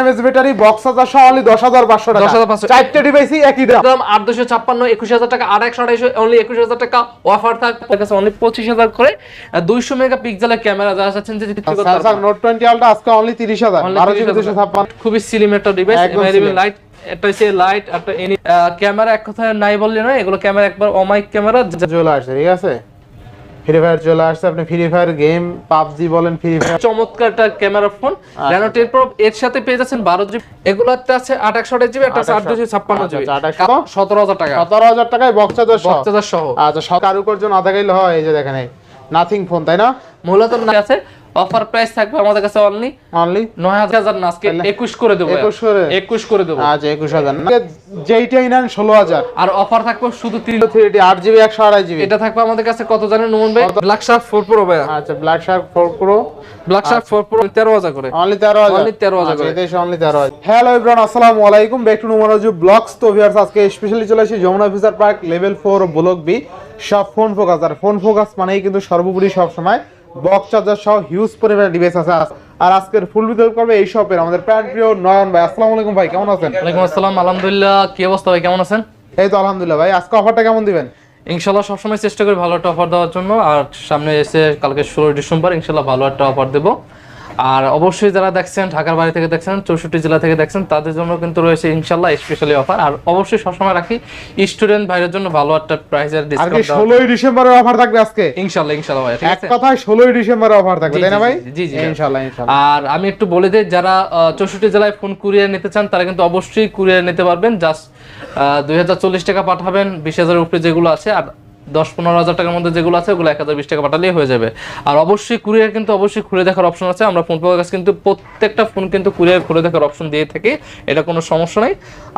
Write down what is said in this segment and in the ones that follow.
MS battery box আছে সহ only 10500 টাকা। 10,500 চারটে ডিভাইসই একই দাম। দাম আট দুশো ছাপ্পান্ন একুশ হাজার টাকা আর একশো আড়াইশো অনলি একুশ হাজার টাকা অফার থাকবে। কাছে অনলি পঁচিশ হাজার করে। দুইশো মেগা পিক্সেলের ক্যামেরা যারা চাচ্ছেন যে স্যামসাং নোট 20 আলট্রা আজকে অনলি 30000 Only 30,000 256 খুবই সিলিম একটা ডিভাইস লাইট একটা হচ্ছে লাইট একটা ক্যামেরা এক কথায় নাই বললে নয় এগুলো ক্যামেরা একবার অমাইক ক্যামেরা চলে আসছে ঠিক আছে? ফ্রি ফায়ার চলে আসছে আপনি ফ্রি ফায়ার গেম পাবজি বলেন ফ্রি ফায়ার চমৎকার একটা camera phone Reno ten pro এর সাথে পেয়ে যাচ্ছেন বারো জিবি। এগুলোতে আছে আঠাশ একশো জিবি একটা আছে আট দুশো ছাপ্পান্ন জিবি। আচ্ছা, আট একশো? সতেরো হাজার টাকা। সতেরো হাজার টাকায় বক্স চার্জার সহ? বক্তাদার সহ। আচ্ছা সব কারুকার্য না থাকলে হয় এই যে দেখেন নাথিং ফোন তাই না? মূলত আছে অফার প্রাইস থাকবে আমাদের কাছে অনলি অনলি নয় হাজার না আজকে একুশ করে দেবো। 21 করে? একুশ করে দেবো। আচ্ছা একুশ হাজার যেইটাই নেন ষোলো হাজার। আর অফার থাকবে শুধু তিন থ্রি আট জিবি একশো আড়াই জিবি এটা থাকবে আমাদের কাছে কত জানেন নোমন ভাই? ব্ল্যাক শার্ক ফোর প্রো ভাই আচ্ছা black shark four pro black shark four pro তেরো হাজার করে। অনলি তেরো হাজার। Only 13,000 করে। অনলি তেরো হাজার। হ্যালো ইব্রান আসসালামু আলাইকুম। ব্যাক টু নুমারাজু ব্লগস তো ভিউয়ার্স আজকে স্পেশালি চলে আসি Jamuna future park level four block B সব ফোন ফোকাস আর ফোন ফোকাস মানেই কিন্তু সর্বোপরি সব সময় বক্স চার্জার সহ হিউজ পরিমাণের ডিভাইস আছে আর আজকের ফুল বিতরণ করবে এই শপের আমাদের প্যান্ট প্রিয় নয়ন ভাই। আসসালামু আলাইকুম ভাই কেমন আছেন? ওয়ালাইকুম আসসালাম আলহামদুলিল্লাহ। কি অবস্থা ভাই কেমন আছেন? এই তো আলহামদুলিল্লাহ ভাই আজকে অফারটা কেমন দিবেন? ইনশাল্লাহ সবসময় চেষ্টা করি ভালো একটা অফার দেওয়ার জন্য। আর সামনে এসে কালকে ষোলো ডিসেম্বর ইনশাল্লাহ ভালো একটা অফার দেবো। আর অবশ্যই যারা দেখছেন ঢাকার বাড়ি থেকে দেখছেন চৌষট্টি জেলা থেকে দেখছেন তাদের জন্য কিন্তু রয়েছে ইনশাল্লাহ স্পেশালি অফার আর অবশ্যই সবসময় রাখি স্টুডেন্ট ভাইদের জন্য ভালো একটা প্রাইসের আর ডিসকাউন্ট ষোলোই ডিসেম্বরের অফার থাকবে আজকে? ইনশাল্লাহ ইনশাল্লাহ ভাই এক কথায় ষোলোই ডিসেম্বরের অফার থাকবে তাই না ভাই? জি, জি, জি। ইনশাল্লাহ ইনশাল্লাহ। আর আমি একটু বলে দিই যারা চৌষট্টি জেলায় ফোন কুরিয়ার নিতে চান তারা কিন্তু অবশ্যই কুরিয়ার নিতে পারবেন। জাস্ট দুই হাজার চল্লিশ টাকা পাঠাবেন বিশ হাজারের উপরে যেগুলো আছে। আর দশ পনেরো হাজার টাকার মধ্যে যেগুলো আছে, ওগুলো এক হাজার বিশ টাকা পাঠালেই হয়ে যাবে। আর অবশ্যই কুরিয়ার কিন্তু অবশ্যই খুলে দেখার অপশন আছে। আমরা ফোন পাওয়ার কাছে কিন্তু প্রত্যেকটা ফোন কিন্তু কুরিয়ার খুলে দেখার অপশন দিয়ে থাকি, এটা কোনো সমস্যা নেই।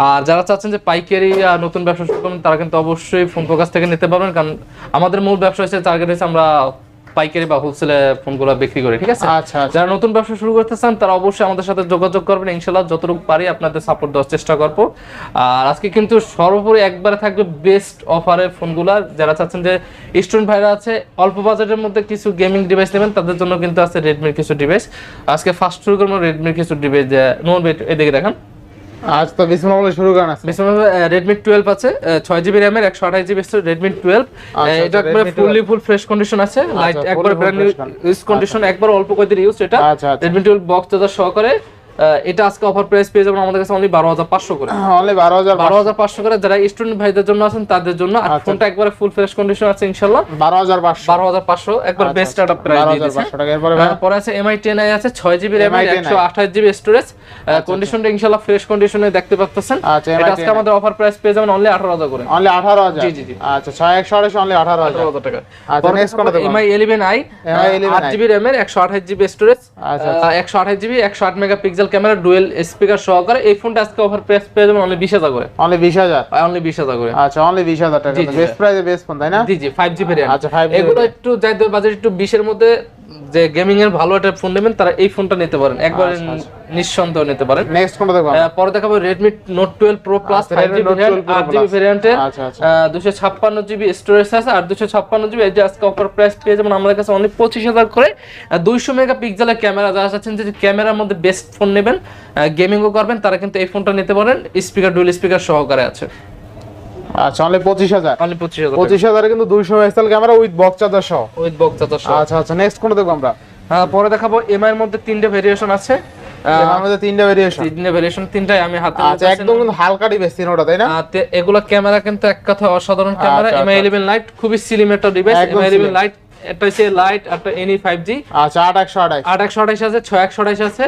আর যারা চাচ্ছেন যে পাইকারি নতুন ব্যবসা শুরু করবেন, তারা কিন্তু অবশ্যই ফোন কাছ থেকে নিতে পারবেন। কারণ আমাদের মূল ব্যবসা হচ্ছে টার্গেট হচ্ছে আমরা পাইকারি বা হোলসেলে ফোনগুলো বিক্রি করি ঠিক আছে? আচ্ছা আচ্ছা। যারা নতুন ব্যবসা শুরু করতে চান তারা অবশ্যই আমাদের সাথে যোগাযোগ করবেন। ইনশাল্লাহ যতটুকু পারি আপনাদের সাপোর্ট দেওয়ার চেষ্টা করব। আর আজকে কিন্তু সর্বোপরি একবারে থাকবে বেস্ট অফারের ফোনগুলো। যারা চাচ্ছেন যে স্টুডেন্ট ভাইরা আছে অল্প বাজেটের মধ্যে কিছু গেমিং ডিভাইস নেবেন তাদের জন্য কিন্তু আছে রেডমির কিছু ডিভাইস আজকে ফার্স্ট শুরু করব রেডমির কিছু ডিভাইস নোট এদিকে দেখেন। আজ তো বিসমিল্লাহ বলে শুরু করেন আজকে। Redmi টুয়েলভ আছে ছয় জিবি র্যামের একশো আঠাশ জিবি রেডমি টুয়েলভ আচ্ছা, এটা একবারে ফুললি ফুল ফ্রেশ কন্ডিশন আছে লাইট একবার ব্র্যান্ড নিউ ইউজ কন্ডিশন একবার অল্প কয়েকদিন ইউজ এটা। আচ্ছা আচ্ছা। রেডমি টুয়েলভ বক্স চার্জার সহকারে। এটা আজকে অফার প্রাইস পেয়ে যাবেন আমাদের কাছে অনলি বারো হাজার পাঁচশো করে। অনলি বারো হাজার বারো হাজার পাঁচশো করে যারা স্টুডেন্ট ভাইদের জন্য আছেন তাদের জন্য। আর আচ্ছা। ফোনটা একবারে ফুল ফ্রেশ কন্ডিশন আছে ইনশাল্লাহ বারো হাজার পাঁচশো। বারো হাজার পাঁচশো একবার আচ্ছা, বেস্ট আচ্ছা। একটা প্রাইস বারো হাজার পাঁচশো টাকা। এরপরে আছে এমআই টেন আই আছে ছয় জিবি র্যাম MI 10i একশো আঠাশ জিবি স্টোরেজ কন্ডিশনটা ইনশাল্লাহ ফ্রেশ কন্ডিশনে দেখতে পাচ্ছেন আচ্ছা, এটা আজকে আমাদের অফার প্রাইস পেয়ে যাবেন অনলি আঠারো হাজার করে। অনলি আঠারো হাজার? জি, জি, জি। আচ্ছা ছয় একশো আড়াইশো অনলি আঠারো হাজার। টাকা। আচ্ছা, MI eleven I MI 11i আট জিবি র্যামের একশো আঠাশ জিবি স্টোরেজ আচ্ছা, একশো আঠাশ জিবি একশো আট megapixel camera dual speaker সহকারে এই ফোনটা আজকে অফার প্রাইস পেয়ে যাবেন অনলি বিশ হাজার করে। অনলি বিশ হাজার? অনলি বিশ হাজার করে। আচ্ছা অনলি বিশ হাজার টাকা। জি, জি, বেস্ট প্রাইসে বেস্ট ফোন তাই না? জি জি 5G ভেরিয়েন্ট আচ্ছা, 5G এগুলো একটু যাদের বাজেট একটু 20 এর মধ্যে যে গেমিং এর ভালো একটা ফোন নেবেন তারা এই ফোনটা নিতে পারেন। একবারে আচ্ছা, নিঃসন্দেহ নিতে পারেন। নেক্সট কোনটা দেখব আমরা? আহ, পরে দেখাবো আচ্ছা, Redmi Note 12 Pro GB Plus। ভ্যারিয়েন্টের আচ্ছা, আচ্ছা। দুশো ছাপ্পান্ন জিবি স্টোরেজ আছে আর দুশো ছাপ্পান্ন জিবি এই যে আজকে অফার প্রাইস পেয়ে যাবেন আমাদের কাছে অনলি পঁচিশ হাজার করে। দুইশো মেগা পিক্সেলের ক্যামেরা যারা চাচ্ছেন যে ক্যামেরার মধ্যে বেস্ট ফোন নেবেন গেমিংও করবেন তারা কিন্তু এই ফোনটা নিতে পারেন। স্পিকার ডুয়েল স্পিকার সহকারে আছে। আচ্ছা অনলি পঁচিশ হাজার। অনলি পঁচিশ হাজার। পঁচিশ হাজারে কিন্তু দুইশো megapixel camera with box charger সহ। উইথ বক্স চার্জার সহ। আচ্ছা আচ্ছা নেক্সট কোনটা দেখব আমরা? হ্যাঁ, পরে দেখাবো এমআই এর মধ্যে তিনটে ভেরিয়েশন আছে। মধ্যে তিনটা ভেরিয়েশন তিনটে ভেরিয়েশন তিনটাই আমি হাতে আচ্ছা একদম হালকা ডিভাইস তিনোটা তাই না? এগুলো ক্যামেরা কিন্তু এক কথা অসাধারণ ক্যামেরা এমআই ইলেভেন লাইট খুবই সিলিম একটা device Mi eleven slim। Light একটা হচ্ছে লাইট একটা এনি ফাইভ জি আচ্ছা আট একশো আঠাইশ আট একশো আঠাইশ আছে ছয় একশো আঠাইশ আছে।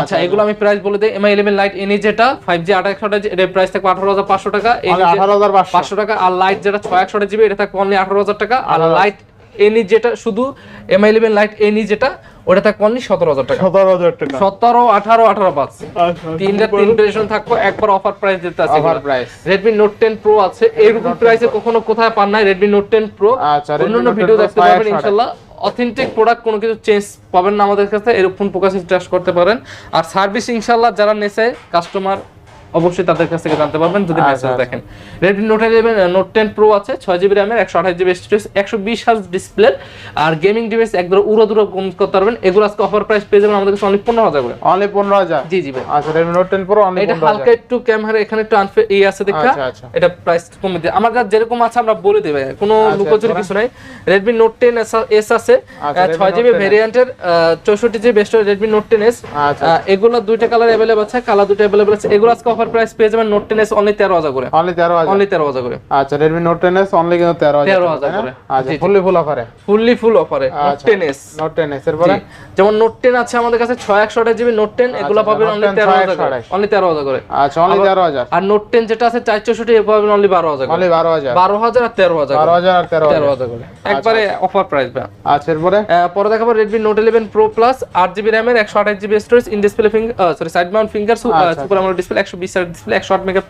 আচ্ছা এগুলো আমি প্রাইস বলে দিই। এমআই ইলেভেন লাইট এনি যেটা ফাইভ জি আট একশো প্রাইস থাকবে হাজার পাঁচশো টাকা। অনলি আঠারো হাজার পাঁচশো। পাঁচশো টাকা আর লাইট যেটা ছয় একশো জিবি এটা থাকবে অনলি আঠারো হাজার টাকা। আর লাইট এনি যেটা শুধু এমআই ইলেভেন লাইট এনি যেটা ওটা থাকবে অনলি সতেরো হাজার টাকা। সতেরো হাজার টাকা। সতেরো আঠারো আঠারো পাঁচ আচ্ছা তিনটা তিন ভেরিয়েশন থাকবে একবার অফার প্রাইস দিতে আছে offer price Redmi note ten pro আছে। এইরকম প্রাইসে কখনো কোথায় পান নাই রেডমি নোট টেন প্রো আচ্ছা, Redmi অন্যান্য ভিডিও Pro দেখতে পাবেন। ইনশাল্লাহ। অথেন্টিক প্রোডাক্ট কোনো কিছু চেঞ্জ পাবেন না আমাদের কাছে, এরকম প্রকাশে ট্রাস্ট করতে পারেন। আর সার্ভিস ইনশাল্লাহ যারা নেছে কাস্টমার অবশ্যই তাদের কাছ থেকে জানতে পারবেন। যদি আচ্ছা, মেসেজ আচ্ছা। দেখেন। Redmi note eleven note ten pro আছে ছয় জিবি র্যামের একশো আঠাশ জিবি স্টোরেজ একশো বিশ হাজ ডিসপ্লে আর গেমিং ডিভাইস একদম উড়ো দুরো কম করতে পারবেন। এগুলো আজকে অফার প্রাইস পেয়ে যাবেন আমাদের কাছে অনেক পনেরো হাজার করে। অনলি পনেরো হাজার? জি জি ভাই। আচ্ছা Redmi note ten pro only এটা হালকা একটু ক্যামেরা এখানে একটু আনফে এই আছে দেখা। আচ্ছা, আচ্ছা। এটা প্রাইস কমে দিয়ে আমার কাছে যেরকম আছে আমরা বলে দেবে কোনো আচ্ছা, লুকোচুরি কিছু নাই। রেডমি নোট টেন এস আছে। আচ্ছা, ছয় জিবি 10S ভেরিয়েন্টের চৌষট্টি GB best Redmi note ten S আচ্ছা এগুলো দুইটা কালার অ্যাভেলেবল আছে কালার দুটো অ্যাভেলেবল আছে। এগুলো আজকে অফার প্রাইস পেয়ে যাবেন নোট টেন এস অনলি তেরো হাজার করে। অনলি তেরো হাজার? অনলি তেরো হাজার করে। আচ্ছা Redmi note ten S only কিন্তু তেরো হাজার 13,000 তাই করে। আচ্ছা। ফুললি ফুল অফারে ফুললি ফুল অফারে নোট আচ্ছা ten S note ten S এরপরে? যেমন নোট টেন আছে আমাদের কাছে ছয় একশো আঠাশ জিবি নোট টেন এগুলো আচ্ছা, পাবেন অনলি 10 তেরো হাজার 628 অনলি তেরো হাজার করে। আচ্ছা অনলি তেরো হাজার। আর নোট টেন যেটা আছে চার চৌষট্টি এ পাবেন অনলি বারো হাজার করে। অনলি বারো হাজার। বারো হাজার আর তেরো হাজার বারো হাজার আর তেরো তেরো হাজার করে। একবারে অফার প্রাইস ভাই। আচ্ছা এরপরে? পরে দেখাবো Redmi note eleven pro plus আট জিবি র্যামের একশো আঠাশ GB storage in display finger sorry side mount finger আচ্ছা। সুপার আমোলেড ডিসপ্লে একশো বিশ ডিসপ্লে একশো আট মেগা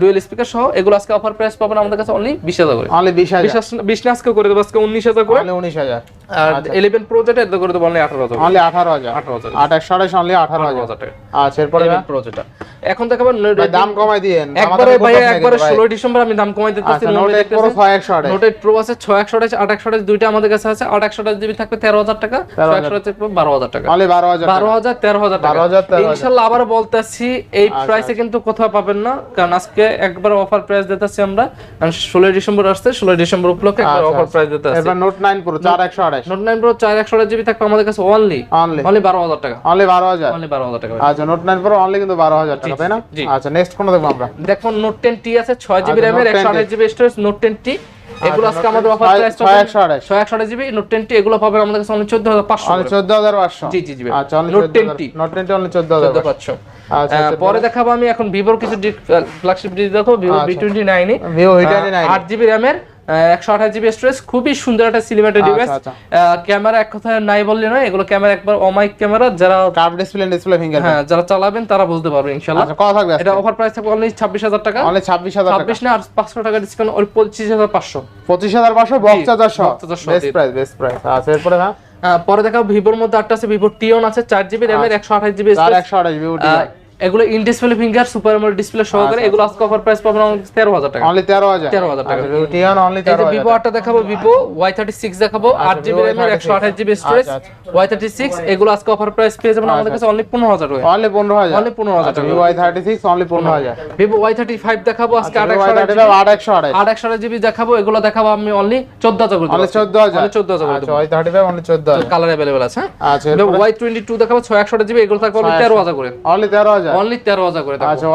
ডুয়েল স্পিকার সহ এগুলো আজকে অফার প্রাইস পাবেন আমাদের কাছে অনলি বিশ হাজার করে। অনলি বিশ হাজার। বিশ না আজকে করে দেবো আজকে উনিশ হাজার করে। উনিশ হাজার। আর ইলেভেন প্রো যেটা এটা করে দেবো অনলি আঠারো হাজার অনলি আঠারো হাজার। আঠারো হাজার। আট একশো অনলি আঠারো হাজার। টাকা। আচ্ছা এরপরে প্রো যেটা। এখন দেখাবো ভাই, দাম কমাই দিয়েন একবারে ভাই একবারে ষোলোই ডিসেম্বর আমি দাম কমাই দিতেছি আচ্ছা নোট এইট প্রো ছয় একশো আঠাশ। নোট এইট প্রো আছে ছয় একশো আঠাশ আট একশো আঠাশ দুইটা আমাদের কাছে আছে আট একশো আঠাশ জিবি থাকবে তেরো হাজার টাকা ছয় একশো আঠাশ বারো হাজার টাকা। অনলি বারো হাজার বারো হাজার তেরো হাজার টাকা। 12,000, 13,000 ইনশাল্লাহ আবার বলতেছি এই আচ্ছা, প্রাইসে কিন্তু কোথাও পাবেন না কারণ আজকে একবার অফার প্রাইস দিতেছি আমরা। ষোলোই ডিসেম্বর আসছে ষোলোই ডিসেম্বর উপলক্ষে একবার অফার প্রাইস দিতে আসছে এরপর নোট নাইন প্রো চার একশো আঠাশ নোট নাইন প্রো চার একশো আঠাশ জিবি থাকবে আমাদের কাছে অনলি অনলি অনলি বারো হাজার টাকা। অনলি বারো হাজার। অনলি বারো হাজার টাকা আচ্ছা নোট নাইন প্রো অনলি কিন্তু বারো হাজার টাকা তাই না? আচ্ছা নেক্সট কোন দেখব আমরা? দেখুন নোট টেন টি আছে ছয় জিবি র্যামের Note একশো 10T GB storage note ten T এগুলো আচ্ছা, আজকে আমাদের offer price GB note ten T এগুলো পাবেন আমাদের কাছে অনলি চোদ্দ হাজার পাঁচশো অনলি চোদ্দ হাজার পাঁচশো? জি, জি, জি আচ্ছা অনলি Note চোদ্দ 10T নোট টেন অনলি চোদ্দ হাজার চোদ্দ পাঁচশো। আচ্ছা আহ, পরে দেখাবো আমি এখন ভিভোর কিছু ফ্ল্যাগশিপ ডিভাইস দেখো ভিভো আচ্ছা। ভি টোয়েন্টি নাইনে ভিভো ভি টোয়েন্টি নাইন আট জিবি র্যামের একশো আঠাশ জিবি স্টোরেজ খুবই সুন্দর একটা সিনেমাটিক আচ্ছা, ডিভাইস আচ্ছা। ক্যামেরা এক কথায় নাই বললে নয় এগুলো ক্যামেরা একবার অমাইক ক্যামেরা যারা কার্ভ ডিসপ্লে ডিসপ্লে ফিঙ্গার হ্যাঁ যারা চালাবেন তারা বুঝতে পারবে ইনশাল্লাহ। আচ্ছা কত থাকবে এটা অফার প্রাইস থাকবে অনলি ছাব্বিশ হাজার টাকা। অনলি ছাব্বিশ হাজার টাকা। ছাব্বিশ না আর পাঁচশো টাকা ডিসকাউন্ট ওই পঁচিশ হাজার পাঁচশো। পঁচিশ হাজার পাঁচশো বক্স চার্জার সহ। বেস্ট প্রাইস বেস্ট প্রাইস আচ্ছা এরপরে হ্যাঁ? আহ, পরে দেখাবো ভিভোর মধ্যে আটটা আছে ভিভো টিওন আছে চার জিবি র্যামের একশো আঠাশ জিবি একশো আঠাশ বিউটি এগুলো in display finger super AMOLED display আচ্ছা, সহকারে এগুলো আজকে অফার প্রাইস পাবেন তেরো হাজার টাকা। অনলি তেরো হাজার। 13,000 টাকা। বিউটি অনলি এই যে ভিভো আটটা দেখাবো ভিভো ওয়াই থার্টি সিক্স দেখাবো আট জিবি Vivo র্যামের একশো আঠাশ জিবি স্টোরেজ আচ্ছা, ওয়াই থার্টি সিক্স এগুলো আজকে অফার প্রাইস পেয়ে যাবেন আমাদের কাছে অনলি পনেরো হাজার টাকা। অনলি পনেরো হাজার। Only 15,000 টাকা। Vivo I thirty six only পনেরো হাজার। ভিভো ওয়াই থার্টি ফাইভ দেখাবো আজকে আট একশো ফাইভ আট একশো আঠাশ জিবি দেখাবো এগুলো দেখাবো আমি অনলি চোদ্দ হাজার করে অনলি চোদ্দ হাজার। অনলি চোদ্দ হাজার করে আচ্ছা ওয়াই থার্টি ফাইভ অনলি চোদ্দ হাজার। কালার অ্যাভেলেবেল আছে আচ্ছা এরপরে? ওয়াই টোয়েন্টি টু দেখাবো ছয় একশো জিবি এগুলো থাকবে অনলি তেরো হাজার করে। অনলি তেরো হাজার। অনলি তেরো হাজার করে আচ্ছা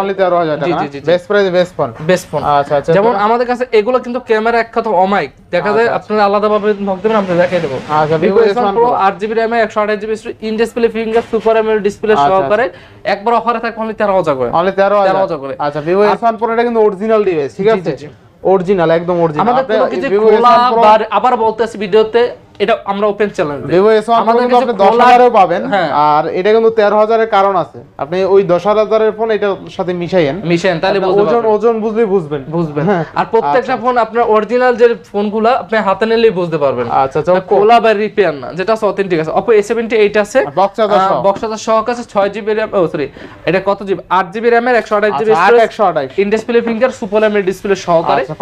অনলি টাকা। Best price best phone best phone আচ্ছা আচ্ছা যেমন আমাদের কাছে এগুলো কিন্তু ক্যামেরা এক কথা অমাইক দেখা যায় আপনারা আলাদাভাবে নক দেবেন আমরা দেখাই দেবো। আচ্ছা Vivo Vivo S one pro আট জিবি র্যামে একশো আঠাশ GB in display finger super AMOLED display আচ্ছা, সহকারে একবার অফারে থাকবে অনলি তেরো হাজার করে। অনলি তেরো হাজার। 13,000 করে। আচ্ছা ভিভো এস ওয়ান এটা কিন্তু অরিজিনাল ডিভাইস ঠিক আছে। অরিজিনাল একদম অরিজিনাল আমাদের কোনো কিছু খোলা আবার বলতেছি ভিডিওতে এটা আমরা open challenge Vivo S one আমাদের কাছে আপনি দশ খোলা- পাবেন হ্যাঁ। আর এটা কিন্তু তেরো হাজারের কারণ আছে। আপনি ওই দশ হাজারের ফোন এটার সাথে মিশাইয়েন। তাহলে বুঝতে ওজন ওজন বুঝলে বুঝবেন। বুঝবেন। হ্যাঁ। আর প্রত্যেকটা ফোন আপনার অরিজিনাল যে ফোনগুলো আপনি হাতে নিলেই বুঝতে পারবেন। আচ্ছা আচ্ছা কোলা বা রিপেয়ার না যেটা অথেন্টিক আছে। সেভেন্টি এইট আছে। বক্স চার্জার সহ। আছে ছয় জিবি র্যাম ও সরি এটা কত জিবি আট জিবি র্যামের একশো আঠাশ জিবি আচ্ছা, আট একশো আঠাশ। In display finger super AMOLED display সহকারে। আচ্ছা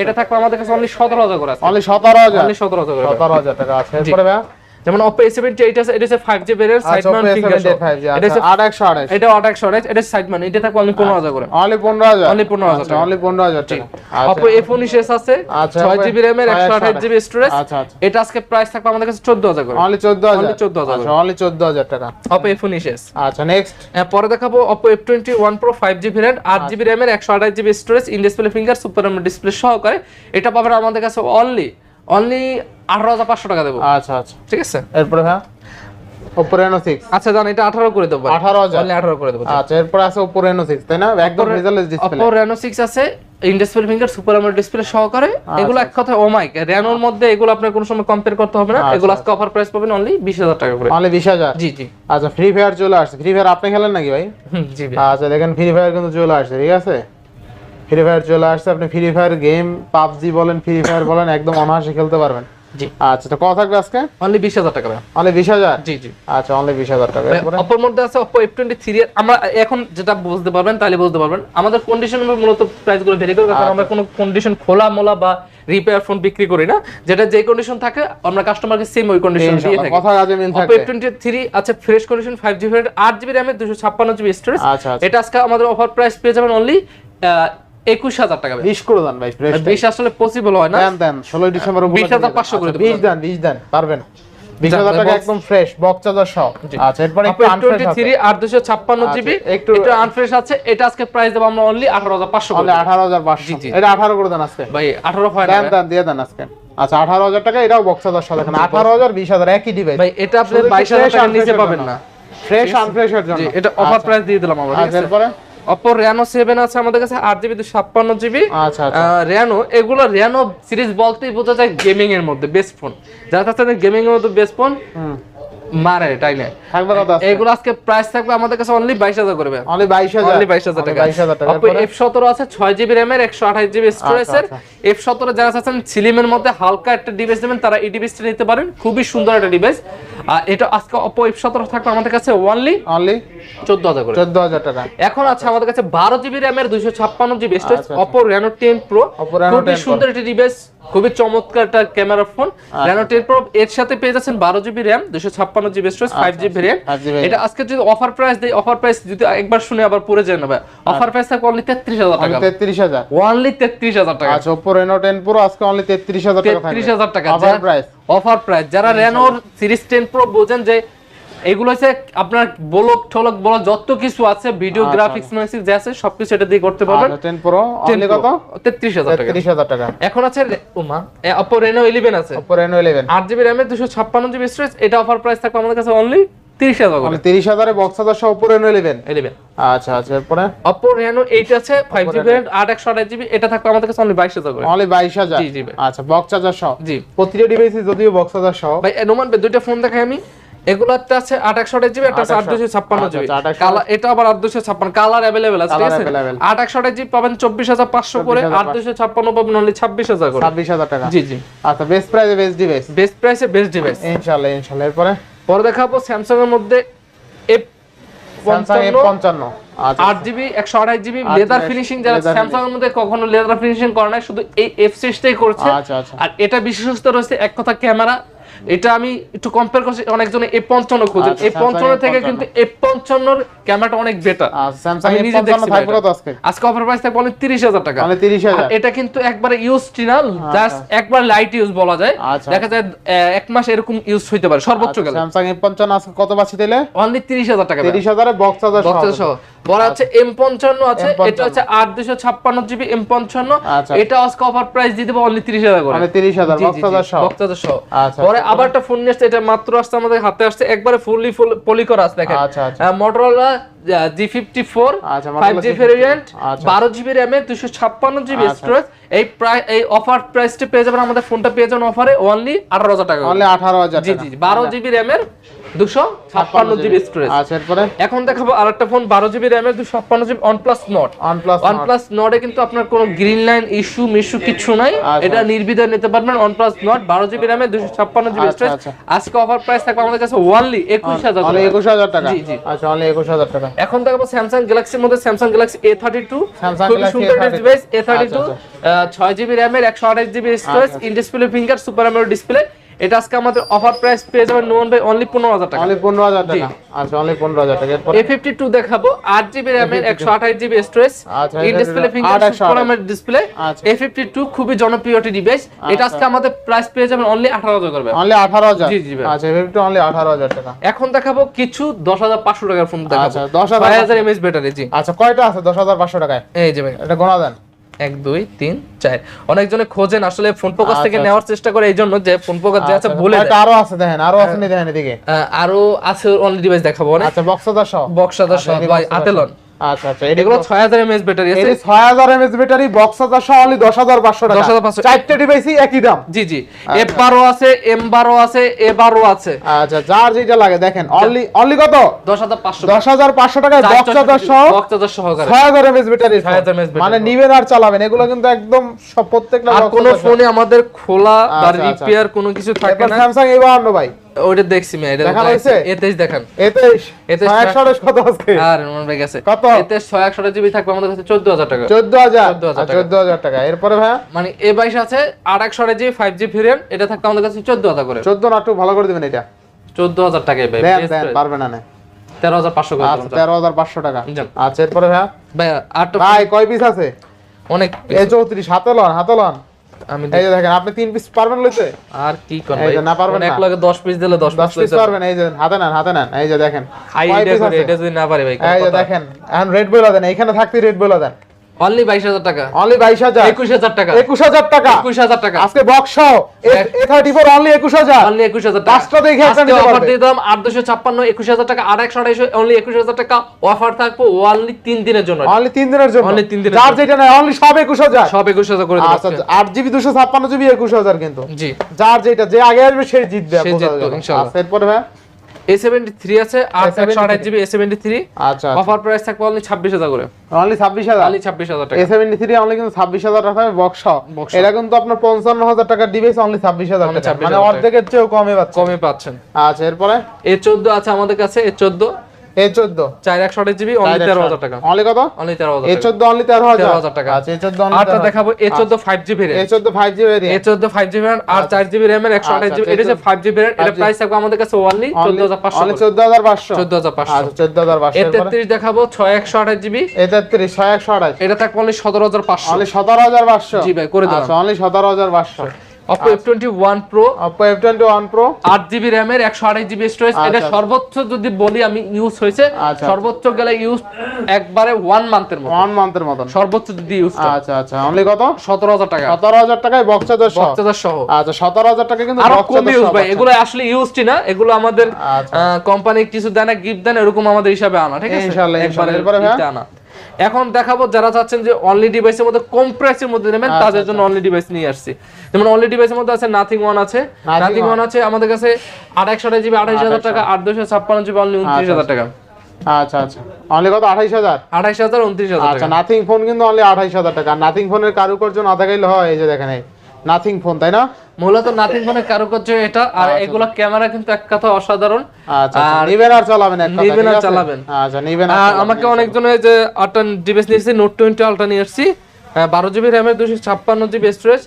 এটা থাকবে আমাদের কাছে অনলি সতেরো হাজার করে আছে। অনলি সতেরো হাজার? অনলি সতেরো হাজার করে। সতেরো হাজার। টাকা আছে। এরপরে যেমন আছে এটা হচ্ছে এর সাইড আচ্ছা মাউন্ট ফিঙ্গার এটা আচ্ছা হচ্ছে আট একশো আঠাশ এটা আট একশো আঠাশ এটা সাইড মাউন্ট এটা থাকবে অনলি পনেরো হাজার করে। অনলি পনেরো হাজার? Only 15,000 আচ্ছা, অনলি টাকা। আচ্ছা। এফ উনিশ এস আছে আচ্ছা, ছয় Oppo জিবি র্যামের একশো আঠাশ জিবি স্টোরেজ আচ্ছা আচ্ছা। এটা আজকে প্রাইস থাকবে আমাদের কাছে চোদ্দ হাজার করে। অনলি চোদ্দ হাজার। Only 14,000 আচ্ছা অনলি চোদ্দ হাজার টাকা। আচ্ছা নেক্সট পরে দেখাবো one pro GB storage in display finger super display সহকারে। এটা পাবেন আমাদের কাছে অনলি অনলি আঠারো হাজার পাঁচশো টাকা দেবো। আচ্ছা আচ্ছা। ঠিক আছে? এরপরে হ্যাঁ? আচ্ছা জান এটা আঠারো করে দেবো। অনলি করে দেবো আচ্ছা এরপরে আছে তাই না? একদম result display Oppo Reno six আছে display finger super AMOLED display সহকারে। আচ্ছা, এগুলো এক কথা ওমাইক রেনোর মধ্যে এগুলো আপনার কোনো সময় কম্পেয়ার করতে হবে না। আচ্ছা, এগুলো আজকে অফার প্রাইস পাবেন অনলি বিশ হাজার টাকা করে। অনলি জি জি। আচ্ছা ফ্রি ফায়ার চলে আসছে। ফ্রি ফায়ার আপনি খেলেন নাকি ভাই? জি। আচ্ছা দেখেন ফ্রি ফায়ার কিন্তু চলে আসছে ঠিক আছে? ফ্রি ফায়ার চলে আসছে আপনি ফ্রি ফায়ার গেম পাবজি বলেন ফ্রি ফায়ার বলেন একদম অনায়াসে খেলতে পারবেন। জি। আচ্ছা তো কত থাকবে আজকে? অনলি বিশ হাজার টাকা অনলি বিশ হাজার? জি জি। আচ্ছা অনলি বিশ হাজার টাকা। অপর মধ্যে আছে Oppo F23 এর। আমরা এখন যেটা বুঝতে পারবেন তাহলে বুঝতে পারবেন। আমাদের কন্ডিশন মূলত প্রাইসগুলো ভেরি করে কারণ আমরা কোনো কন্ডিশন খোলা মোলা বা রিপেয়ার ফোন বিক্রি করি না। যেটা যে কন্ডিশন থাকে আমরা কাস্টমারকে সেম ওই কন্ডিশন দিয়ে থাকি। কথা কাজে মিল Oppo থাকবে F23 আছে fresh condition 5GB variant 8GB RAM এর 256GB স্টোরেজ আচ্ছা আচ্ছা। এটা আজকে আমাদের অফার প্রাইস পেয়ে যাবেন অনলি 21000 টাকা বিশ করে দেন ভাই বেশ আসলে পসিবল হয় না? দেন দেন ষোলোই ডিসেম্বর 20,500 করে বিশ দেন বিশ দেন পারবেন। বিশ হাজার টাকা একদম ফ্রেশ বক্স চার্জার সহ। আচ্ছা এরপরে একটু আনফ্রেশ আছে। F23 আর 256GB আচ্ছা, একটু- একটু আনফ্রেশ আছে এটা আজকে প্রাইস দেব আমরা অনলি 18500 তাহলে করে। আঠারো হাজার পাঁচশো। জি, জি। এটা আঠারো করে দেন আজকে। ভাই 18 দেন ভাই। দেন দিয়ে দেন আজকে। আচ্ছা আঠারো হাজার টাকা এটাও বক্স চার্জার সহ দেখেন। আঠারো হাজার বিশ হাজার একই ডিভাইস ভাই এটা আপনি শুধু 22000 নিচে পাবেন না। ফ্রেশ আনফ্রেশের জন্য। এটা অফার প্রাইস দিয়ে দিলাম আমরা আচ্ছা এরপরে? Oppo Reno 7 আছে আমাদের কাছে 8GB 256GB আচ্ছা আচ্ছা। এগুলো সিরিজ বলতেই বোঝা যায় গেমিং এর মধ্যে বেস্ট ফোন যারা চাচ্ছেন গেমিং এর মধ্যে বেস্ট ফোন মারে তাই না? থাকবে আজকে? এগুলো আজকে প্রাইস থাকবে আমাদের কাছে অনলি 22000 করে অনলি বাইশ হাজার। অনলি 22000 টাকা। বাইশ হাজার টাকা। Oppo এরপরে? F17 আছে 6GB RAM এর 128GB স্টোরেজের আচ্ছা। F17 যারা চাচ্ছেন সিলিমের মধ্যে হালকা একটা ডিভাইস নেবেন তারা এই ডিভাইসটা নিতে পারেন। খুবই সুন্দর একটা ডিভাইস আর এটা আজকে Oppo F17 থাকবে আমাদের কাছে অনলি অনলি 14000 করে। চোদ্দ হাজার টাকা। এখন আছে আমাদের কাছে বারো জিবি র্যামের দুইশো ছাপ্পান্ন জিবি স্টোরেজ আচ্ছা, অপো রেনো টেন প্রো খুবই সুন্দর একটি ডিভাইস খুবই চমৎকার একটা camera phone Reno ten pro এর সাথে পেয়ে যাচ্ছেন বারো জিবি র্যাম দুশো ছাপ্পান্ন GB storage five GB 5GB এটা আজকে যদি অফার প্রাইস দেয় অফার প্রাইস যদি একবার শুনে আবার পড়ে যায় না অফার প্রাইস থাকবে অনলি তেত্রিশ হাজার টাকা। তেত্রিশ হাজার। অনলি তেত্রিশ হাজার টাকা। আচ্ছা ওপো রেনো টেন প্রো আজকে অনলি তেত্রিশ হাজার টাকা তেত্রিশ হাজার টাকা অফার প্রাইস অফার প্রাইস। যারা রেনোর সিরিজ টেন প্রো বোঝেন যে এগুলো হচ্ছে আপনার বলক ঠলক বলা যত কিছু আছে ভিডিও আচ্ছা, গ্রাফিক্স ম্যাজিক যে আছে সবকিছু এটা দিয়ে করতে পারবেন। টেন প্রো অনলি কত? তেত্রিশ হাজার টাকা। তেত্রিশ হাজার টাকা। এখন আছে ওমা অপো রেনো ইলেভেন আছে। অপো রেনো ইলেভেন আট জিবি র‍্যাম দুশো ছাপ্পান্ন জিবি স্টোরেজ এটা অফার প্রাইস থাকবে আমাদের কাছে অনলি তিরিশ হাজার করে। তিরিশ হাজারে বক্স হাজার সহ ওপো রেনো ইলেভেন ইলেভেন আচ্ছা আচ্ছা এরপরে? অপো রেনো এইট আছে ফাইভ জিবি আট একশো আঠাশ জিবি এটা থাকবে আমাদের কাছে অনলি বাইশ হাজার করে। অনলি বাইশ হাজার? জি, জি আচ্ছা বক্স চার্জার সহ। জি। প্রতিটা ডিভাইসে যদিও বক্স চার্জার সহ। ভাই নোমান ভাই দুইটা ফোন দেখাই আমি। এগুলো আছে আট একশো আঠাশ জিবি একটা আছে আট দুশো ছাপ্পান্ন জিবি 828 কালার এটা আবার আট দুশো ছাপ্পান্ন কালার অ্যাভেলেবেল আছে ঠিক আছে? আট একশো আঠাশ জিবি পাবেন চব্বিশ হাজার পাঁচশো করে আট দুশো ছাপ্পান্ন পাবেন অনলি ছাব্বিশ হাজার করে। ছাব্বিশ হাজার টাকা। জি জি। আচ্ছা বেস্ট প্রাইসে বেস্ট ডিভাইস বেস্ট প্রাইসে বেস্ট ডিভাইস ইনশাআল্লাহ ইনশাআল্লাহ এরপরে? পরে দেখাবো স্যামসাং এর মধ্যে এফ পঞ্চান্ন। আচ্ছা আট জিবি একশো আঠাশ জিবি লেদার ফিনিশিং যারা leather স্যামসাং এর মধ্যে কখনো লেদার ফিনিশিং করে নাই শুধু এই এফ সিরিজটাই করছে। আচ্ছা আচ্ছা। আর এটা বিশেষত্ব রয়েছে এক কথা ক্যামেরা এটা আমি একটু কম্পেয়ার করছি অনেকজন এ পঞ্চান্ন আচ্ছা, এ পঞ্চান্ন থেকে কিন্তু এ পঞ্চান্নর ক্যামেরাটা অনেক বেটার আচ্ছা আমি নিজে দেখছি আজকে আজকে অফার প্রাইস থাকবে অনলি তিরিশ হাজার টাকা। মানে হাজার। এটা কিন্তু একবারে ইউজ না জাস্ট একবার লাইট ইউজ বলা যায়। আচ্ছা। দেখা যায় এক মাস এরকম ইউজ হইতে পারে সর্বোচ্চ গেলে। স্যামসাং এফ পঞ্চান্ন আজকে কত পাচ্ছি দিলে অনলি তিরিশ হাজার টাকা তিরিশ হাজারে বক্স চার্জার সহ। বক্সের সহ এম পঞ্চান্ন আছে এটা হচ্ছে আট দুশো ছাপ্পান্ন জিবি এম পঞ্চান্ন। এটা আজকে অফার প্রাইস দিয়ে দেবো অনলি তিরিশ হাজার করে। তিরিশ হাজার বক্স সহ। বক্সের সহ। পরে আবার একটা ফোন নিয়ে আসছে এটা মাত্র আসছে আমাদের হাতে আসছে একবারে ফুললি পলি করা আছে দেখেন। Motorola G fifty four five G variant. বারো জিবি র্যামে দুশো ছাপ্পান্ন জিবি। স্টোরেজ এই প্রায় এই অফার প্রাইসটা পেয়ে যাবেন আমাদের ফোনটা পেয়ে যাবেন অফারে অনলি আঠারো হাজার টাকা অনলি আঠারো হাজার জি জি জি, বারো জিবি র্যামের দুশো ছাপ্পান্ন জিবি স্টোরেজ আচ্ছা এরপরে? এখন দেখাবো আরেকটা ফোন বারো জিবি র্যামের দুশো ছাপ্পান্ন GB OnePlus Nord OnePlus OnePlus নটে কিন্তু আপনার কোনো গ্রিন লাইন ইস্যু মিস্যু কিছু নাই। এটা নির্বিধায় নিতে পারবেন OnePlus Nord বারো জিবি র্যামের দুশো ছাপ্পান্ন জিবি স্টোরেজ। আজকে অফার প্রাইস থাকবে আমাদের কাছে ওয়ানলি একুশ হাজার একুশ হাজার টাকা। জি, জি। আচ্ছা অনলি একুশ হাজার টাকা। এখন দেখাবো স্যামসাং গ্যালাক্সির মধ্যে Samsung Galaxy A thirty two Samsung সুন্দর ডিভাইস এ থার্টি টু ছয় জিবি র্যামের একশো আঠাশ GB storage. In display finger super display এটা আজকে আমাদের অফার প্রাইস পেয়ে যাবেন নোমান ভাই অনলি পনেরো হাজার টাকা। অনলি পনেরো হাজার। টাকা। আচ্ছা অনলি পনেরো হাজার টাকা। এ ফিফটি টু দেখাবো। আট জিবি র্যামের একশো আঠাশ জিবি স্টোরেজ আচ্ছা, ইন ডিসপ্লে ফিঙ্গার ডিসপ্লে আচ্ছা। এ ফিফটি টু খুবই জনপ্রিয় একটি ডিভাইস এটা আজকে আমাদের প্রাইস পেয়ে যাবেন অনলি আঠারো হাজার করবে অনলি আঠারো হাজার? জি, জি। আচ্ছা এফএফটি অনলি আঠারো হাজার টাকা। এখন দেখাবো কিছু দশ হাজার পাঁচশো টাকার ফোন দেখাবো। আচ্ছা, 10,500 ছয় হাজার এমএস ব্যাটারি জি। আচ্ছা কয়টা আছে দশ হাজার পাঁচশো টাকায়? এই যে ভাই। এটা গোনা দেন। এক দুই তিন চার। অনেকজনে খোঁজেন আসলে ফোন ফোকাস থেকে আচ্ছা, নেওয়ার চেষ্টা করে এই জন্য যে ফোন ফোকাস যে আছে আচ্ছা, বলে আরও আছে দেখেন আরও আছে দেখেন এদিকে। আরও আছে অনলি ডিভাইস দেখাবো আচ্ছা বক্সাদা সহ। বক্সাদা আচ্ছা, সহ ভাই আতেলন। আচ্ছা আচ্ছা এগুলো এমএস ব্যাটারি আছে। এটি ছয় হাজার এমএস ব্যাটারি বক্স চার্জার সহ অনলি দশ হাজার পাঁচশো টাকা। 10,500 চারটে ডিভাইসই একই দাম। জি জি। এফ বারো আছে আচ্ছা যার যেটা লাগে দেখেন অনলি অনলি কত? টাকায় বক্স চার্জার সহ বক্স চার্জার সহকারে। ছয় হাজার এমএস ব্যাটারি 6000 mAh মানে নিবেন আর চালাবেন। এগুলো কিন্তু একদম প্রত্যেকটা আর কোনো ফোনে আমাদের খোলা বা আচ্ছা। রিপেয়ার কোনো কিছু থাকে না। স্যামসাং ভাই। ওইটা দেখছি আমি এটা দেখানো হয়েছে? এতেই দেখান। এতে এতে একশো আঠাশ কত আজকে? আর মনে গেছে। কত? এতে ছয় জিবি থাকবে আমাদের কাছে চোদ্দ হাজার টাকা। চোদ্দ হাজার? 14,000 টাকা। এরপরে ভাইয়া? মানে এ বাইশ আছে আর একশো জিবি ফাইভ জি ভেরিয়েন্ট এটা থাকবে আমাদের কাছে চোদ্দ হাজার করে। চোদ্দ না একটু ভালো করে দিবেন এটা। চোদ্দ হাজার টাকায় ভাই পারবে না না। তেরো হাজার পাঁচশো করে আচ্ছা তেরো হাজার পাঁচশো টাকা। আচ্ছা এরপরে ভাই ভাই কয় পিস আছে? অনেক চৌত্রিশ হাতে লন হাতে লন। আমি এই যে দেখেন আপনি তিন পিস পারবেন লইতে? আর কি এই ভাই? না পারবেন মানে এক। লগে দশ পিস দিলে দশ দশ পিস লইতে পারবেন এই যে হাতে নেন হাতে নেন। এই যে দেখেন? এটা যদি না পারে ভাই এই যে দেখেন এখন রেড বইলা দেন এখানে থাকতে রেড বইলা দেন। অনলি হাজার টাকা। অনলি বাইশ হাজার? টাকা। আজকে বক্স অনলি অনলি পাঁচটা দেখে একটা নিতে পারবে। দিলাম অনলি অফার থাকব অনলি দিনের জন্য। অনলি দিনের জন্য? Only তিন দিনের যার যেটা নেই অনলি সব করে দেবো জিবি জিবি কিন্তু। জি। যার যেটা যে আগে আসবে সে জিতবে ইনশাআল্লাহ। আচ্ছা, এরপরে ভাই? এ সেভেন্টি থ্রি আছে আর A73 একশো আঠাশ জিবি এ সেভেন্টি থ্রি আচ্ছা। অফার প্রাইস থাকবে অনলি ছাব্বিশ হাজার করে। অনলি ছাব্বিশ হাজার? অনলি ছাব্বিশ হাজার টাকা। এ সেভেন্টি থ্রি অনলি কিন্তু ছাব্বিশ হাজার টাকা বক্স এটা কিন্তু আপনার পঞ্চান্ন হাজার টাকার ডিভাইস অনলি ছাব্বিশ হাজার Only টাকা। 26,000 মানে অর্ধেকের চেয়েও কমে কমে পাচ্ছেন। আচ্ছা এরপরে? এ চোদ্দ আছে আমাদের কাছে এ A14 4 128 জিবি অনলি 13000 টাকা। অনলি কত? অনলি 13000 A14 অনলি 13000 টাকা। আচ্ছা A14 অনলি আরটা দেখাবো A14 5 GB RAM A14 5 GB RAM A14 5 GB RAM আর 4 জিবি RAM এর 128 জিবি। এটা যে 5 জিবি RAM এটা প্রাইস থাকবে আমাদের কাছে অনলি 14500 অনলি 14500 14500 আচ্ছা 14500 A33 দেখাবো 6 128 জিবি। A33 6 128 এটা অনলি 17500 অনলি 17500 জি ভাই করে দাও আচ্ছা অনলি 17500 Oppo আচ্ছা। F21 Pro Oppo F21 Pro 8GB RAM এর 128GB স্টোরেজ এটা আচ্ছা। সর্বোচ্চ যদি বলি আমি ইউজ হয়েছে আচ্ছা। সর্বোচ্চ গেলে ইউজ একবারে 1 মান্থের মত 1 মান্থের মত সর্বোচ্চ যদি ইউজ আচ্ছা আচ্ছা। অনলি কত? 17000 টাকা। 17000 টাকায় বক্স সহ। বক্স সহ। আচ্ছা 17000 টাকা কিন্তু ভাই। এগুলো আসলে ইউজটি না। এগুলো আমাদের কোম্পানি কিছু দেয় না গিফট দেন এরকম আমাদের হিসাবে আনা ঠিক আছে? ইনশাআল্লাহ ইনশাআল্লাহ এরপরে ভাই এখন দেখাবো যারা চাচ্ছেন যে অনলি ডিভাইসের মধ্যে কম প্রাইসের মধ্যে নেবেন আচ্ছা, তাদের জন্য অনলি ডিভাইস নিয়ে আসছি। যেমন অনলি ডিভাইসের মধ্যে আছে নাথিং ওয়ান আছে। নাথিং ওয়ান আছে আমাদের কাছে আট একশো জিবি আঠাইশ হাজার টাকা আট দুশো ছাপ্পান্ন জিবি অনলি উনত্রিশ হাজার টাকা। আচ্ছা আচ্ছা। অনলি কত? আঠাইশ হাজার? আঠাইশ হাজার উনত্রিশ হাজার আচ্ছা নাথিং ফোন কিন্তু অনলি আঠাইশ হাজার টাকা। নাথিং ফোনের কারুকার্য না থাকলে হয় এই যে দেখেন নাথিং ফোন তাই না? মূলত নাথিং ফোনের কারুকার্য এটা আর এগুলো ক্যামেরা কিন্তু এক কথা অসাধারণ। আচ্ছা আচ্ছা, আর নিবেন আর চালাবেন নিবেন আর চালাবেন। আচ্ছা নিবেন আর আমাকে অনেকজনে যে আটটা ডিভাইস নিয়েছি নোট টোয়েন্টি আলট্রা নিয়ে এসেছি। বারো জিবি র্যামের দুশো ছাপ্পান্ন জিবি স্টোরেজ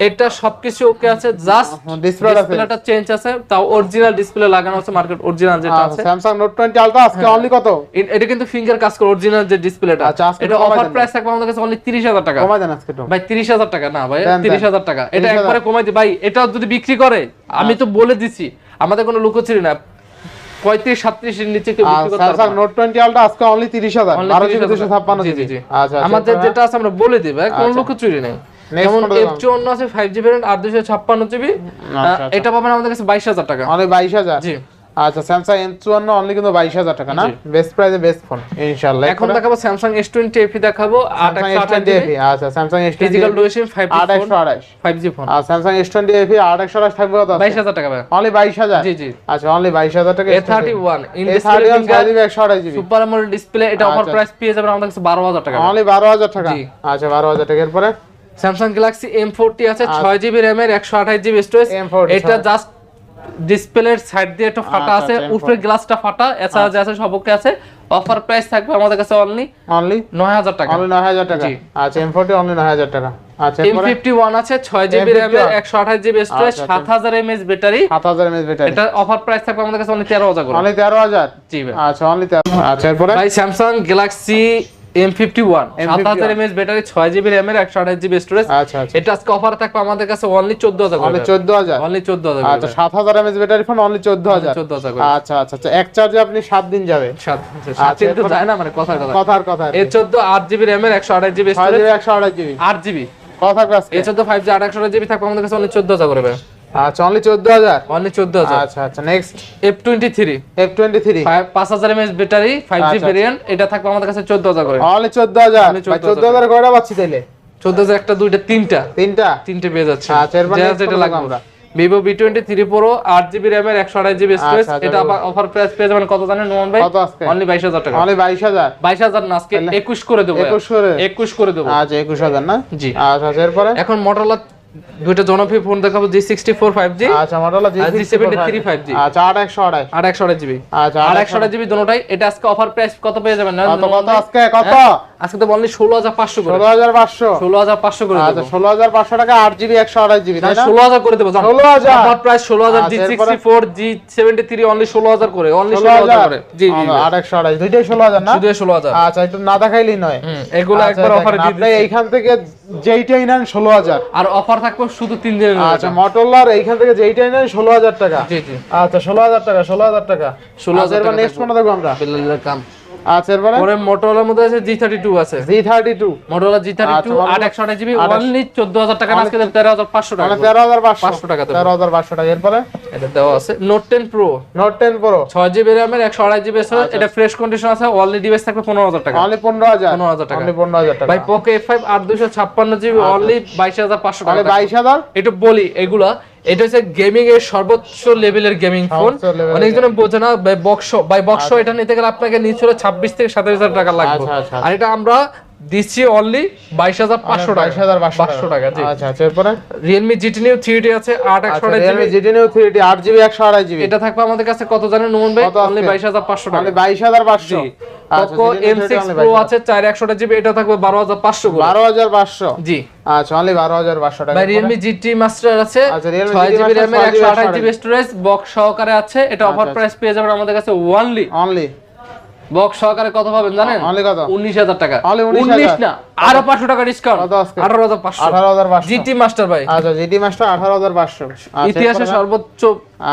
এটা সবকিছু ওকে আছে জাস্ট ডিসপ্লেটা চেঞ্জ আছে তাও অরিজিনাল ডিসপ্লে লাগানো আছে মার্কেট অরিজিনাল যেটা আচ্ছা আছে। স্যামসাং নোট টোয়েন্টি আলট্রা আজকে অনলি কত? এটা কিন্তু ফিঙ্গার কাজ করে অরিজিনাল যে ডিসপ্লেটা আচ্ছা, এটা অফার প্রাইস থাকবে আমাদের কাছে অনলি তিরিশ হাজার টাকা। কমাই দেন আজকে একটু ভাই তিরিশ হাজার টাকা না ভাই দেন, দেন। তিরিশ হাজার টাকা। এটা একবারে কমাই দি ভাই এটা যদি বিক্রি করে আমি তো বলে দিছি আমাদের কোনো লুকোচুরি না। পঁয়ত্রিশ সাতত্রিশের নিচে কেউ বিক্রি করতে পারবে নোট টোয়েন্টি আলট্রা আজকে অনলি তিরিশ হাজার 30,000 জিবি দুশো ছাপ্পান্ন জি, জি, জি। আচ্ছা আচ্ছা, আমাদের যেটা আছে আমরা বলে ভাই কোনো আচ্ছা। নাই নেই যেমন কোনটা এফ দেখাবো? চুয়ান্ন আছে ফাইভ জিবি আর দুশো ছাপ্পান্ন জিবি। এটা পাবেন আমাদের কাছে বাইশ হাজার টাকা অনলি বাইশ হাজার জি আচ্ছা স্যামসাং এম চুয়ান্ন অনলি কিন্তু বাইশ হাজার টাকা না? বেস্ট প্রাইসে বেস্ট ফোন ইনশাল্লাহ এখন দেখাবো স্যামসাং এস টোয়েন্টি এফি দেখাবো আচ্ছা Samsung S twenty five five G phone আর স্যামসাং এস টোয়েন্টি এফি আঠাশ। থাকবে কত বাইশ হাজার টাকা অনলি বাইশ হাজার? জি জি। আচ্ছা অনলি বাইশ হাজার টাকা A thirty one A thirty one GB একশো আঠাশ জিবি সুপার ডিসপ্লে এটা অফার আচ্ছা। প্রাইস পেয়ে যাবেন আমাদের কাছে বারো হাজার টাকা। অনলি বারো হাজার টাকা। আচ্ছা বারো হাজার টাকা। এরপরে? স্যামসাং গ্যালাক্সি এম ফোরটি আছে ছয় জিবি র্যামের একশো আঠাশ জিবি স্টোরেজ M40 এটা জাস্ট ডিসপ্লের সাইড দিয়ে একটু ফাটা আচ্ছা, আছে আচ্ছা, উপরে গ্লাসটা ফাটা এছাড়া যে আছে সবকে আছে অফার প্রাইস থাকবে আমাদের কাছে অনলি অনলি নয় হাজার টাকা। অনলি নয় হাজার টাকা। আচ্ছা এম ফোর্টি অনলি নয় হাজার টাকা। আচ্ছা আছে ছয় জিবি M51 র্যামের একশো আঠাশ জিবি স্টোরেজ আচ্ছা, সাত হাজার এমএস ব্যাটারি সাত হাজার এমএস ব্যাটারি এটা অফার প্রাইস থাকবে আমাদের কাছে অনলি তেরো হাজার করে। অনলি তেরো হাজার? জি ভাই। আচ্ছা অনলি আচ্ছা এরপরে? ভাই Samsung Galaxy M fifty one সাত M51 হাজার এমএস ব্যাটারি ছয় জিবি র্যামের একশো আঠাশ জিবি স্টোরেজ আচ্ছা আচ্ছা। এটা আজকে অফার থাকবে আমাদের কাছে অনলি চোদ্দ হাজার অনলি করে চোদ্দ হাজার? অনলি চোদ্দ হাজার আচ্ছা সাত হাজার এমএস ব্যাটারি ফোন অনলি চোদ্দ হাজার। চোদ্দ হাজার করে। আচ্ছা আচ্ছা আচ্ছা। এক চার্জে আপনি সাত দিন যাবে। আচ্ছা, সাত তো যায় না মানে কথার কথা। কথার কথা এ চোদ্দ আট জিবি র্যামের একশো আঠাশ জিবি ছয় স্টোরেজ জিবি একশো আঠাশ জিবি আট জিবি কথা আজকে। এ চোদ্দ ফাইভ জি আট জিবি থাকবে আমাদের কাছে অনলি চোদ্দ হাজার করে ভাই। আচ্ছা অনলি চোদ্দ হাজার? অনলি চোদ্দ হাজার। আচ্ছা আচ্ছা next F twenty three F twenty three পাঁচ হাজার এমএস ব্যাটারি ফাইভ জি আচ্ছা, ভেরিয়েন্ট এটা থাকবে আমাদের কাছে চোদ্দ হাজার করে। অনলি চোদ্দ হাজার। Only 14,000 চোদ্দ হাজার। কয়টা পাচ্ছি তাইলে? চোদ্দ হাজার একটা দুইটা তিনটা। তিনটা? তিনটে পেয়ে যাচ্ছে। আচ্ছা, next যেটা লাগবে। আমরা? Vivo V twenty three pro আট জিবি র্যামের একশো আড়াই জিবি স্টোরেজ আচ্ছা, এটা অফার প্রাইস পেয়ে যাবেন কত জানেন নোমান ভাই? অনলি বাইশ হাজার টাকা। অনলি বাইশ হাজার? বাইশ হাজার না আজকে একুশ করে দেবো একুশ করে? একুশ করে দেবো। আচ্ছা একুশ হাজার না? জি। আচ্ছা আচ্ছা এরপরে? এখন মোটরলা দুইটা জনপ্রিয় ফোন দেখাবো G sixty four five G আচ্ছা মডেল আর G73 5G আচ্ছা আট একশো আড়াই আর একশো আড়াই জিবি আচ্ছা আট একশো আড়াই জিবি দুটোটাই এটা আজকে অফার প্রাইস কত পেয়ে যাবেন? জানেন কত? কত আজকে কত? হ্যাঁ, আজকে তো অনলি ষোলো হাজার পাঁচশো করে। ষোলো হাজার পাঁচশো। ষোলো হাজার পাঁচশো করে আচ্ছা দেবো। ষোলো হাজার পাঁচশো টাকা আট জিবি একশো আড়াই জিবি তাই না? ষোলো হাজার করে দেবো 16,000 অফার প্রাইস ষোলো হাজার জি আচ্ছা, sixty four G seventy three only ষোলো হাজার করে অনলি ষোলো ষোলো হাজার হাজার। করে। জি জি আট একশো আড়াই দুইটাই ষোলো হাজার না? শুধু ষোলো হাজার। আচ্ছা একটু না দেখাইলেই নয়। এগুলো আচ্ছা, একবার অফারে দিয়ে এইখান থেকে যেইটাই নেন ষোলো হাজার। আর অফার থাকবে শুধু তিন দিনের আচ্ছা। মটোলার এইখান থেকে যেইটাই নেন ষোলো হাজার টাকা। আচ্ছা ষোলো হাজার টাকা ষোলো হাজার টাকা। ষোলো হাজার টাকা নেক্সট। কোনটা দেখব আমরা। আচ্ছা এরপরে? পরে মোটরোলার মধ্যে আছে জি থার্টি টু আছে। G thirty two Motorola G thirty two আচ্ছা, আট একশো আঠাশ জিবি অনলি চোদ্দ হাজার টাকা আজকে তেরো হাজার পাঁচশো টাকা। মানে তেরো হাজার পাঁচশো। 500 টাকা দেবো। তেরো হাজার পাঁচশো টাকা। এরপরে? এটা দেওয়া আছে। Note ten pro Note ten pro ছয় জিবি র্যামের একশো আড়াই জিবি এটা ফ্রেশ কন্ডিশন আছে অনলি ডিভাইস থাকবে পনেরো হাজার টাকা। অনলি পনেরো হাজার। 15,000 টাকা। অনলি পনেরো হাজার টাকা। ভাই আট দুশো ছাপ্পান্ন জিবি অনলি হাজার পাঁচশো টাকা তাহলে বাইশ হাজার? একটু বলি এগুলা এটা হচ্ছে গেমিং এর সর্বোচ্চ লেভেলের গেমিং ফোন অনেকজন বোঝে না বক্স বাই বক্স এটা নিতে গেলে আপনাকে নিচে ছাব্বিশ থেকে সাতাশ হাজার টাকা লাগবে। আচ্ছা, আচ্ছা। আর এটা আমরা দিচ্ছি অনলি বাইশ হাজার পাঁচশো বাইশ হাজার পাঁচশো টাকা। আচ্ছা আচ্ছা এরপরে? রিয়েলমি জিটি নিউ থ্রি আছে আট একশো আচ্ছা Realme GT new three D আট জিবি একশো আড়াই জিবি এটা থাকবে আমাদের কাছে কত জানেন নুমন ভাই? অনলি বাইশ হাজার পাঁচশো টাকা। বাইশ হাজার পাঁচশো। পোকো এম সিক্স প্রো আছে চার একশো জিবি এটা থাকবে বারো হাজার পাঁচশো বারো হাজার পাঁচশো। জি। আচ্ছা অনলি বারো হাজার পাঁচশো টাকা। ভাই রিয়েলমি জিটি মাস্টার আছে আচ্ছা, ছয় জিবি র্যামের 6 একশো আঠাশ জিবি স্টোরেজ বক্স সহকারে আছে এটা অফার আচ্ছা। প্রাইস পেয়ে যাবেন আমাদের কাছে ওয়ানলি অনলি বক্স সহকারে কত পাবেন জানেন? উনিশ হাজার টাকা। উনিশ না আরও পাঁচশো টাকা ডিসকাউন্ট আঠারো হাজার পাঁচশো। আঠারো হাজার পাঁচশো। জিটি মাস্টার ভাই। আচ্ছা জিটি মাস্টার আঠারো হাজার পাঁচশো। ইতিহাসে সর্বোচ্চ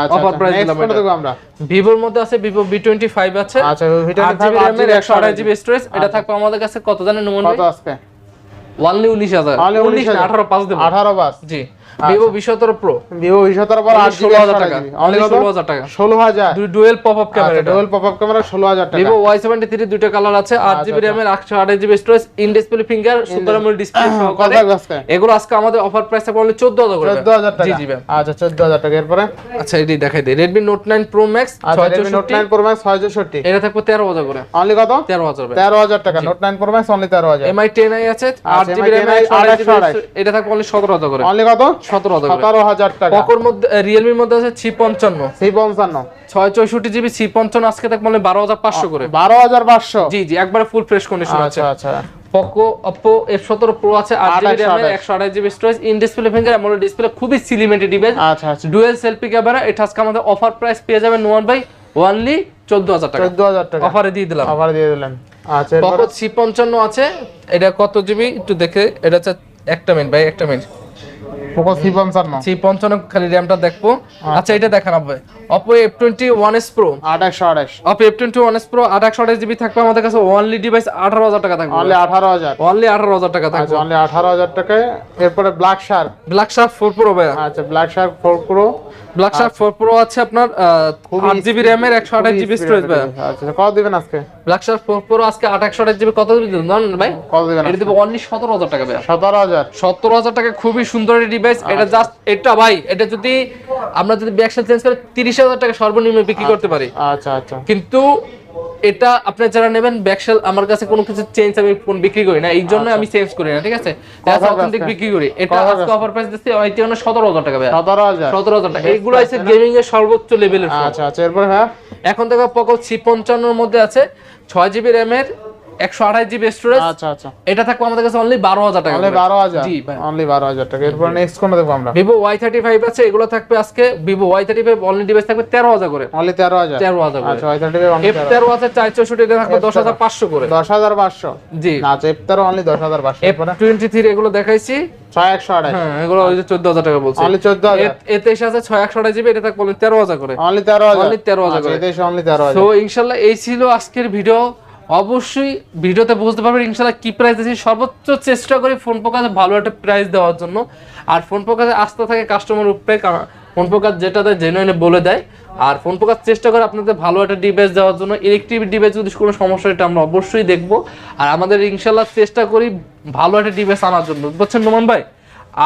আচ্ছা অফার প্রাইস দিলাম আমরা। ভিভোর মধ্যে আছে ভিভো বি টোয়েন্টি ফাইভ আছে। আচ্ছা একশো আঠাশ জিবি স্টোরেজ এটা থাকবে আমাদের কাছে কত জানেন নুমন কত আজকে? উনিশ হাজার। উনিশ আঠারো পাঁচ দেবো। আঠারো পাঁচ? জি। ভিভো বিশ সতেরো প্রো ভিভো বিশ হাজার পর আট ষোলো হাজার টাকা। ষোলো হাজার টাকা। ষোলো হাজার। Dual pop up camera dual pop up camera ষোলো হাজার টাকা। ভিভো ওয়াই সেভেন্টি থ্রি দুইটা কালার আছে আট আচ্ছা, জিবি র্যামের একশো আঠাশ GB storage in display finger সতেরো ডিসপ্লে এগুলো আজকে আমাদের অফার প্রাইস থাকবে অনলি চোদ্দ হাজার চোদ্দ হাজার টাকা। জি ভাই আচ্ছা চোদ্দ হাজার টাকা। এরপরে? আচ্ছা এটি দেখাই দিই। Redmi Note nine pro max আচ্ছা Redmi Note nine pro max ছয় চৌষট্টি এটা থাকবে তেরো হাজার করে। অনলি কত? তেরো হাজার তেরো হাজার টাকা। Note nine pro max only তেরো হাজার। এমআই টেন আই আছে আট আচ্ছা, জিবি MI র্যামের 10i একশো আঠাশ জিবি 828 এটা থাকবে অনলি সতেরো হাজার করে। অনলি কত? সতেরো সতেরো হাজার টাকা। পকোর মধ্যে রিয়েলমির মধ্যে আছে পঞ্চান্ন ছয় চৌষট্টি জিবি পঞ্চান্ন আজকে থাকবে অনলি বারো হাজার পাঁচশো করে। বারো হাজার পাঁচশো। জি জি একবারে ফুল ফ্রেশ কন্ডিশন আছে। আচ্ছা। আচ্ছা পোকো অপো এফ সতেরো প্রো আছে আট আট জিবি একশো আঠাশ। GB storage in display finger এমন ডিসপ্লে খুবই সিলিমেন্টেড ডিভাইস আচ্ছা আচ্ছা। ডুয়েল সেলফি ক্যামেরা এটা আজকে আমাদের অফার প্রাইস পেয়ে যাবেন নোয়ান ভাই ওয়ানলি চোদ্দ হাজার টাকা। চোদ্দ হাজার টাকা। অফারে দিয়ে দিলাম। দিয়ে দিলেন। আচ্ছা পকো সি পঞ্চান্ন আছে এটা কত জিবি? একটু দেখে এটা হচ্ছে একটা মিনিট ভাই একটা মিনিট পোকো সি পঞ্চান্ন। সি পঞ্চান্ন খালি র্যামটা দেখব। আচ্ছা। এটা দেখান আপনি Oppo F twenty one S pro আট একশো আঠাশ। Oppo F twenty one S pro আট একশো আঠাশ জিবি থাকবে আমাদের কাছে। ওয়ানলি ডিভাইস আঠারো হাজার টাকা থাকবে। অনলি আঠারো হাজার। অনলি আঠারো হাজার টাকা থাকবে। আচ্ছা অনলি আঠারো হাজার টাকায়। এরপরে Black Shark Black Shark four pro ভাইয়া। আচ্ছা Black Shark four pro Black Shark 4 pro আছে আপনার আট জিবি র‍্যাম এর 128 জিবি স্টোরেজ ভাই। আচ্ছা কত দিবেন আজকে? ব্ল্যাক শার্ক 4 প্রো আজকে জিবি কত দিবেন জানেন ভাই? কত দিবেন এটা দেবো অনলি সতেরো হাজার টাকা ভাই। সতেরো হাজার? সত্তর হাজার টাকা খুবই সুন্দর ডিভাইস এটা জাস্ট এটা ভাই এটা যদি আমরা যদি ব্যাকশন চেঞ্জ করে তিরিশ হাজার টাকা সর্বনিম্ন বিক্রি করতে পারি। আচ্ছা আচ্ছা। কিন্তু এটা আপনি যারা নেবেন ব্যাকসেল আমার কাছে কোনো কিছু চেঞ্জ আমি ফোন বিক্রি করি না। এই জন্য আমি চেঞ্জ করি না ঠিক আছে? অথেন্টিক বিক্রি করি। এটা আজকে অফার প্রাইস দিচ্ছি আইটি হলো সতেরো হাজার টাকা ভাই সতেরো হাজার। সতেরো হাজার টাকা। এইগুলো আছে গেমিং এর সর্বোচ্চ লেভেলের আচ্ছা আচ্ছা এরপর হ্যাঁ? এখন দেখো পকো সি এর মধ্যে আছে 6 জিবি র্যামের একশো আঠাশ জিবি স্টোরেজ আচ্ছা আচ্ছা। এটা থাকবে আমাদের কাছে অনলি বারো হাজার টাকা বারো হাজার। জি অনলি বারো হাজার টাকা। এরপর নেক্সট কোনটা দেখব আমরা? ভিভো ওয়াই থার্টি ফাইভ আছে এগুলো থাকবে আজকে। Vivo Y thirty five only device থাকবে তেরো হাজার করে। অনলি তেরো হাজার। তেরো হাজার আচ্ছা ওই থার্টি অনলি এফ তেরো আছে চার চৌষট্টি থাকবে দশ হাজার পাঁচশো করে। দশ হাজার পাঁচশো। জি। আচ্ছা এফ তেরো অনলি দশ হাজার পাঁচশো। এফ টোয়েন্টি থ্রি এগুলো দেখাইছি। ছয় একশো আঠাশ হ্যাঁ এগুলো ওই যে চোদ্দ হাজার টাকা বলছি। অনলি চোদ্দ হাজার। এতে এসে আছে ছয় একশো জিবি এটা থাকবে তেরো হাজার করে। অনলি তেরো হাজার। Only 13,000 করে। এতে এসে অনলি তেরো হাজার। ইনশাল্লাহ এই ছিল আজকের ভিডিও অবশ্যই ভিডিওতে বুঝতে পারবেন ইনশাল্লাহ কি প্রাইস দিয়েছি। সর্বোচ্চ চেষ্টা করি ফোন পোকাতে ভালো একটা প্রাইস দেওয়ার জন্য। আর ফোন পোকাতে আস্থা থাকে কাস্টমার উপরে ফোন ফোকাস যেটা দেয় জেনুইনে বলে দেয়। আর ফোন ফোকাস চেষ্টা করে আপনাদের ভালো একটা ডিভাইস দেওয়ার জন্য। ইলেকট্রিক ডিভাইস যদি কোনো সমস্যা এটা আমরা অবশ্যই দেখব। আর আমাদের ইনশাল্লাহ চেষ্টা করি ভালো একটা ডিভাইস আনার জন্য। বুঝছেন নোমান ভাই?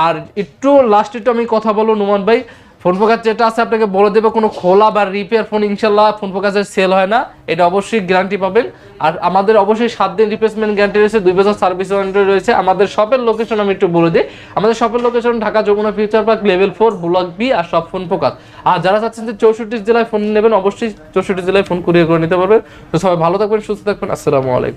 আর একটু লাস্ট একটু আমি কথা বলব নোমান ভাই। ফোন ফোকাস যেটা আছে, আপনাকে বলে দেবে কোনো খোলা বা রিপেয়ার ফোন ইনশাল্লাহ ফোন ফোকাসের সেল হয় না। এটা অবশ্যই গ্যারান্টি পাবেন। আর আমাদের অবশ্যই সাত দিন রিপ্লেসমেন্ট গ্যারান্টি রয়েছে, দুই বছর সার্ভিস ওয়ারেন্টি রয়েছে। আমাদের শপের লোকেশন আমি একটু বলে দিই। আমাদের শপের location Dhaka Jamuna Future Park level four block B আর সব ফোন ফোকাস। আর যারা চাচ্ছেন যে চৌষট্টি জেলায় ফোন নেবেন, অবশ্যই চৌষট্টি জেলায় ফোন কুরিয়ার করে নিতে পারবেন। তো সবাই ভালো থাকবেন, সুস্থ থাকবেন। আসসালামু আলাইকুম।